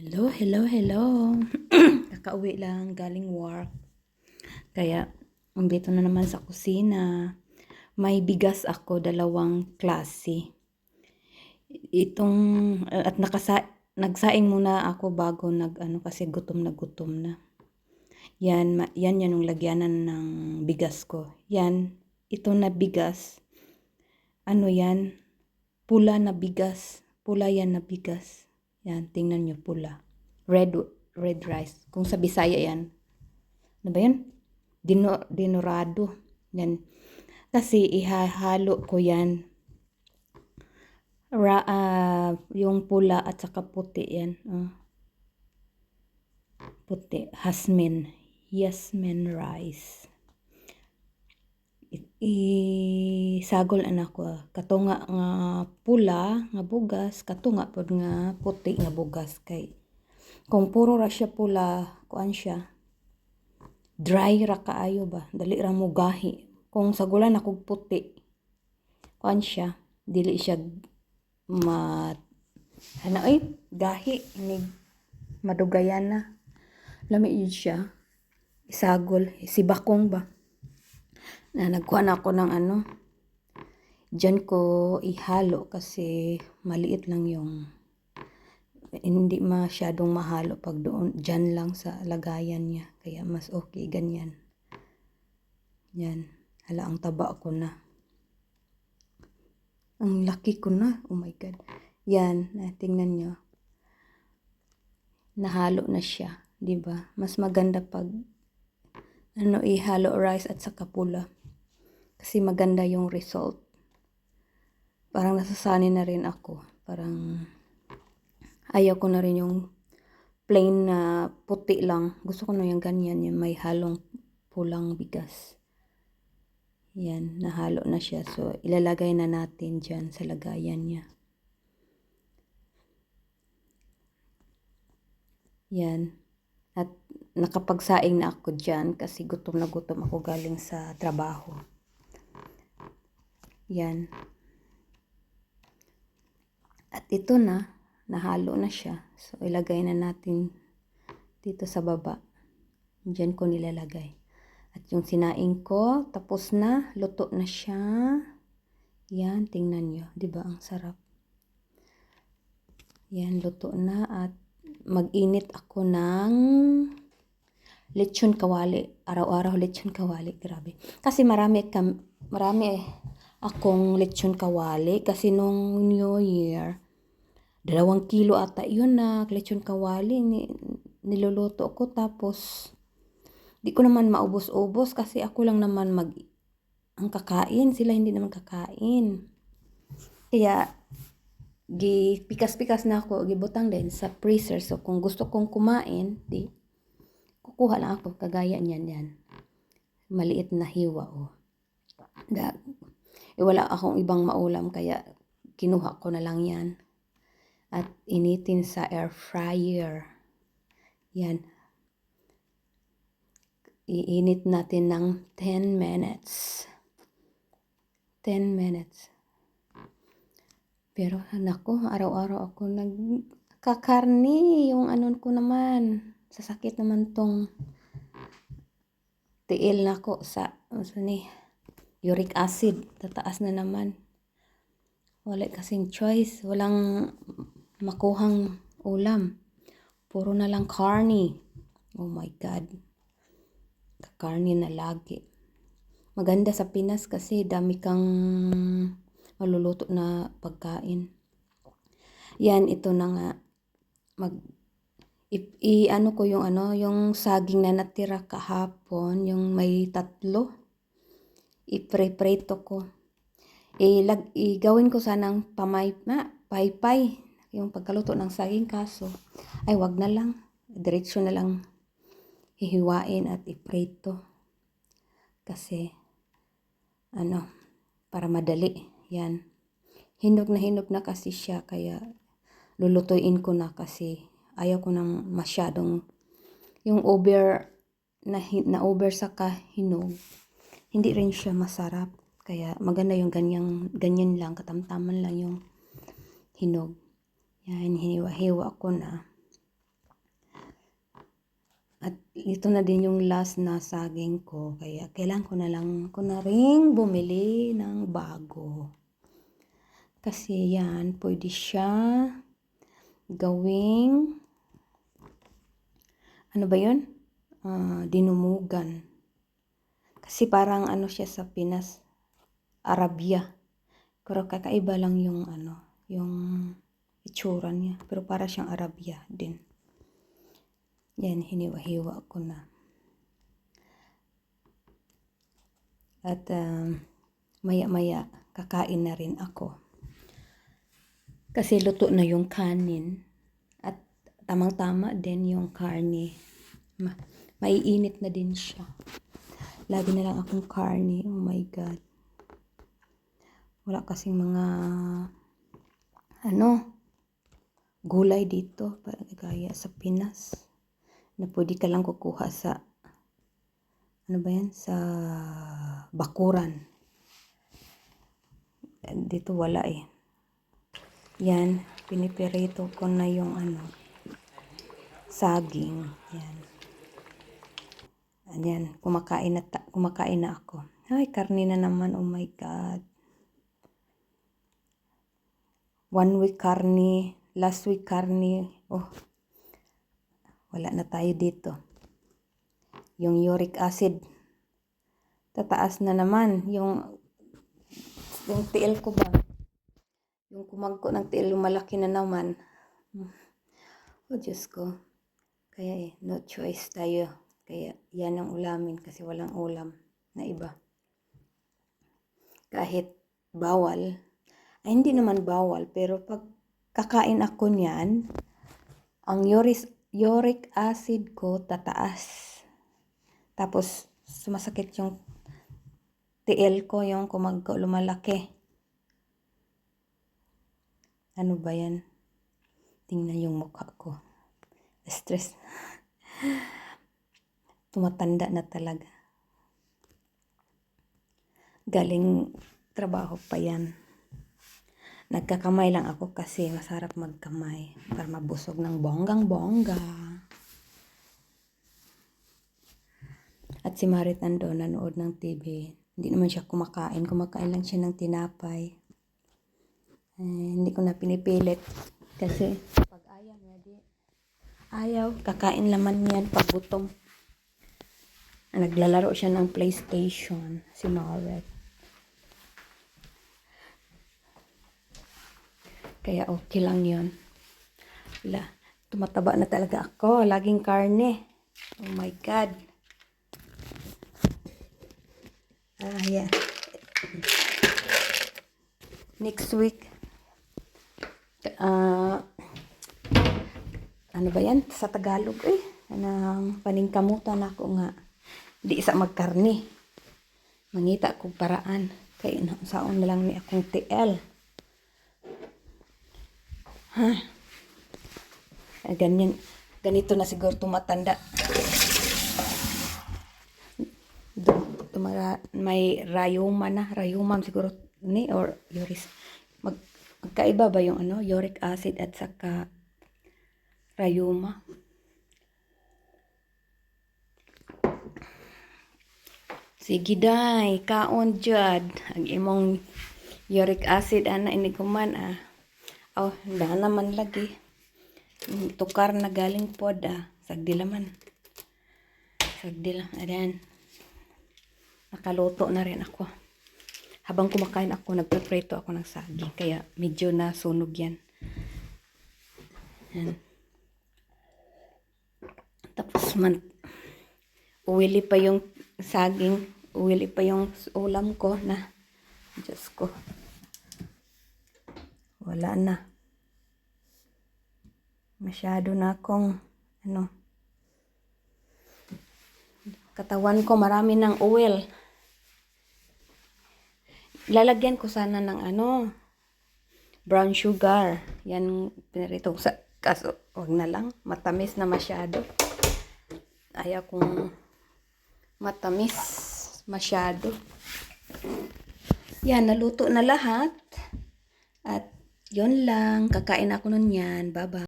Hello, hello, hello. Kakauwi lang galing work. Kaya, umbito na naman sa kusina. May bigas ako, dalawang klase. Itong, at nakasa, nagsaing muna ako bago nag, ano, kasi gutom na gutom na. Yan, ma- yan yan yung lagyanan ng bigas ko. Yan, ito na bigas. Ano yan? Pula na bigas. Pula yan na bigas. Yan, tingnan nyo pula. Red, red rice. Kung sa Bisaya yan. Ano ba yan? Dino, dinorado. Yan. Kasi ihahalo ko yan. Ra, ah, yung pula at saka puti yan. Oh. Puti. Hasmin. Yasmin rice. Isagol anak ko. Katunga nga pula nga bugas katunga pod nga puti nga bugas kay kung puro ra siya pula kuan siya dry ra kaayo ba? Dali ra mo gahi. Kung sagulan ako puti kuan siya dili siya ma ano ay gahi ni madugayan na. Lami yun siya isagol sibakong ba na nagkuhan ako ng ano Diyan ko ihalo kasi maliit lang yung hindi masyadong mahalo pag doon diyan lang sa lagayan niya. Kaya mas okay ganyan. Yan. Hala ang taba ko na. Ang laki ko na. Oh my god. Yan na tingnan nyo. Nahalo na siya di ba? Mas maganda pag ano ihalo rice at saka pula kasi maganda yung result. Parang nasasanay na rin ako. Parang ayaw ko na rin yung plain na puti lang. Gusto ko na yung ganyan yung may halong pulang bigas. Yan nahalo na siya. So ilalagay na natin dyan sa lagayan niya. Yan. At nakapagsaing na ako dyan kasi gutom na gutom ako galing sa trabaho yan. At ito na nahalo na siya. So ilagay na natin dito sa baba. Dyan ko nilalagay. At yung sinaing ko tapos na. Luto na siya. Yan tingnan nyo. Ba ang sarap. Yan luto na. At mag-init ako ng lechon kawali. Araw-araw lechon kawali. Grabe. Kasi marami kam marami eh akong lechon kawali kasi nung New Year, dalawang kilo ata. Yun na lechon kawali ni, niluluto ko. Tapos di ko naman maubos-ubos kasi ako lang naman mag ang kakain, sila hindi naman kakain. Kaya gi pikas-pikas na ako gibutang din sa freezer. So kung gusto kong kumain di kukuha lang ako. Kagaya niyan yan. Maliit na hiwa oh eh, wala akong ibang maulam kaya kinuha ko na lang yan. At initin sa air fryer. Yan. Iinit natin ng 10 minutes. 10 minutes. Pero nako, araw-araw ako nagkakarni. Yung anon ko naman. Sasakit naman tong tiil na ko sa, ano ni, uric acid, tataas na naman. Wala kasing choice, walang makuhang ulam. Puro na lang carne. Oh my God. Karne na lagi. Maganda sa Pinas kasi dami kang maluluto na pagkain. Yan, ito na nga. Mag, i, i ano ko yung ano, yung saging na natira kahapon, yung may tatlo ipre-preto ko. Ilag, igawin ko sanang pamay, na, paypay, yung pagkaluto ng saging kaso. Ay, wag na lang. Diretso na lang hihiwain at ipreto. Kasi, ano, para madali. Yan. Hinog na hinog na kasi siya, kaya lulutuin ko na kasi ayaw ko nang masyadong yung over na, na over sa kahinog hindi rin siya masarap. Kaya maganda yung ganyang, ganyan lang, katamtaman lang yung hinog. Yan, hiniwa-hiwa ko na. At ito na din yung last na saging ko. Kaya kailangan ko na lang ko na ring bumili ng bago. Kasi yan, pwede siya gawing ano ba yun? Ah, dinumugan. Kasi parang ano siya sa Pinas, Arabia. Pero kakaiba lang yung ano, yung itsura niya. Pero para siyang Arabia din. Yan, hiniwa-hiwa ko na. At um, maya-maya, kakain na rin ako. Kasi luto na yung kanin. At tamang-tama din yung karne. Ma maiinit na din siya. Lagi na lang akong karne. Oh my God. Wala kasing mga ano gulay dito. Para gaya sa Pinas. Na pwede ka lang kukuha sa ano ba yan? Sa bakuran. Dito wala eh. Yan pinipirito ko na yung ano saging. Yan Ayan, kumakain na, kumakain na ako. Ay, karne na naman, oh my God. One week karne, last week karne, oh, wala na tayo dito. Yung uric acid, tataas na naman. Yung, yung tiil ko ba? Yung kumagko ng tiil, lumalaki na naman. Oh, Diyos ko. Kaya eh, no choice tayo. Kaya yan ang ulamin kasi walang ulam na iba. Kahit bawal, ay hindi naman bawal, pero pag kakain ako niyan, ang uric, uric acid ko tataas. Tapos sumasakit yung tiil ko, yung kumagko lumalaki. Ano ba yan? Tingnan yung mukha ko. Stress. Tumatanda na talaga. Galing trabaho pa yan. Nagkakamay lang ako kasi masarap magkamay para mabusog ng bonggang bongga. At si Marit nando nanood ng TV. Hindi naman siya kumakain. Kumakain lang siya ng tinapay. Eh, hindi ko na pinipilit. Kasi pag ayaw niya di ayaw. Kakain laman yan pag gutom. Naglalaro siya ng PlayStation. Si Marit. Kaya okay lang yun. Wala. Tumataba na talaga ako. Laging karne. Oh my God. Ah, yeah. Next week, ah, ano ba yan? Sa Tagalog eh. Anang paningkamutan ako nga. Di isa magkarni. Mangita ko paraan. Kaya na, saon na lang ni akong TL. Ha? Ah, ganyan. Ganito na siguro tumatanda. Tumara, may rayuma na. Rayuma siguro ni or yoris. Mag, magkaiba ba yung ano? Uric acid at saka rayuma. Sige day, kaon jud. Ang imong uric acid ana ini kuman ah. Oh, da naman lagi. Mm, Tukar na galing pod ah. Sagdi laman. Sagdi lang. Ayan. Nakaluto na rin ako. Habang kumakain ako, nagpreprito ako ng saging. Kaya medyo nasunog yan. Ayan. Tapos man, uwili pa yung saging. Uwili pa yung ulam ko na. Diyos ko. Wala na. Masyado na akong, ano, katawan ko marami ng oil. Lalagyan ko sana ng ano, brown sugar. Yan pinarito sa kaso wag na lang matamis na masyado. Ayaw kong matamis masyado. Yan, naluto na lahat. At yun lang, kakain ako nun yan. Bye-bye.